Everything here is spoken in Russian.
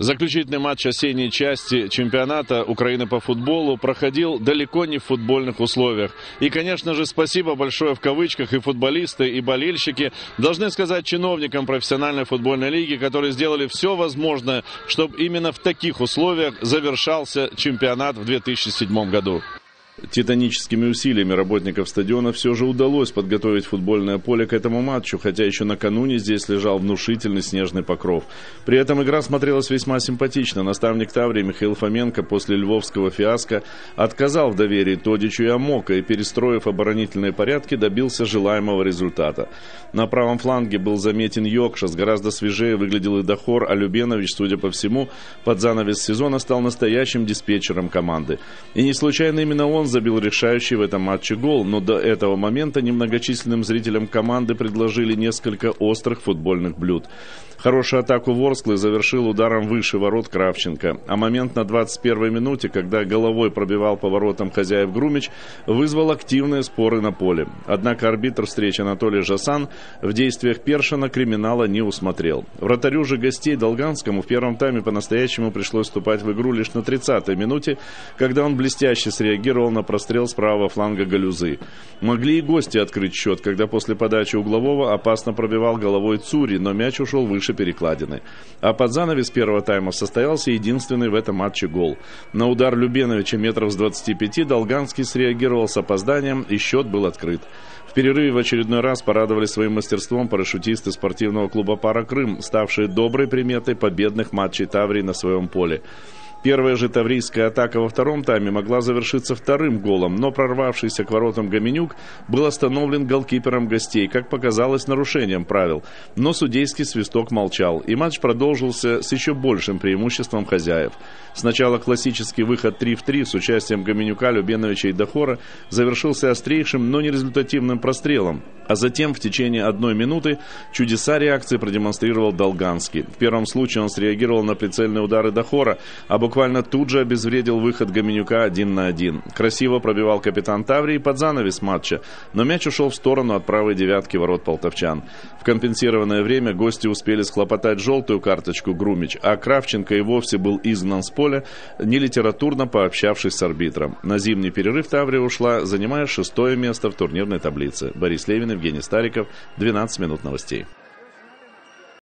Заключительный матч осенней части чемпионата Украины по футболу проходил далеко не в футбольных условиях. И, конечно же, спасибо большое в кавычках и футболисты, и болельщики должны сказать чиновникам профессиональной футбольной лиги, которые сделали все возможное, чтобы именно в таких условиях завершался чемпионат в 2007 году. Титаническими усилиями работников стадиона все же удалось подготовить футбольное поле к этому матчу, хотя еще накануне здесь лежал внушительный снежный покров. При этом игра смотрелась весьма симпатично. Наставник Таврии Михаил Фоменко после львовского фиаско отказал в доверии Тодичу и Амока и, перестроив оборонительные порядки, добился желаемого результата. На правом фланге был заметен Йокшас, гораздо свежее выглядел и Дахор, а Любенович, судя по всему, под занавес сезона стал настоящим диспетчером команды. И не случайно именно он забил решающий в этом матче гол, но до этого момента немногочисленным зрителям команды предложили несколько острых футбольных блюд. Хорошую атаку Ворсклы завершил ударом выше ворот Кравченко, а момент на 21-й минуте, когда головой пробивал по воротам хозяев Грумич, вызвал активные споры на поле. Однако арбитр встречи Анатолий Жасан в действиях Першина криминала не усмотрел. Вратарю же гостей Долганскому в первом тайме по-настоящему пришлось вступать в игру лишь на 30-й минуте, когда он блестяще среагировал на прострел с правого фланга Галюзы. Могли и гости открыть счет, когда после подачи углового опасно пробивал головой Цури, но мяч ушел выше перекладины. А под занавес первого тайма состоялся единственный в этом матче гол. На удар Любеновича метров с 25 Долганский среагировал с опозданием, и счет был открыт. В перерыве в очередной раз порадовали своим мастерством парашютисты спортивного клуба «Пара Крым», ставшие доброй приметой победных матчей Таврии на своем поле. Первая же таврийская атака во втором тайме могла завершиться вторым голом, но прорвавшийся к воротам Гоменюк был остановлен голкипером гостей, как показалось, нарушением правил. Но судейский свисток молчал, и матч продолжился с еще большим преимуществом хозяев. Сначала классический выход 3 в 3 с участием Гоменюка, Любеновича и Дахора завершился острейшим, но нерезультативным прострелом, а затем в течение одной минуты чудеса реакции продемонстрировал Долганский. В первом случае он среагировал на прицельные удары Дахора, а буквально тут же обезвредил выход Гоменюка один на один. Красиво пробивал капитан Таврии под занавес матча, но мяч ушел в сторону от правой девятки ворот полтовчан. В компенсированное время гости успели схлопотать желтую карточку Грумич, а Кравченко и вовсе был изгнан с поля, нелитературно пообщавшись с арбитром. На зимний перерыв Таврия ушла, занимая шестое место в турнирной таблице. Борис Левин, Евгений Стариков, 12 минут новостей.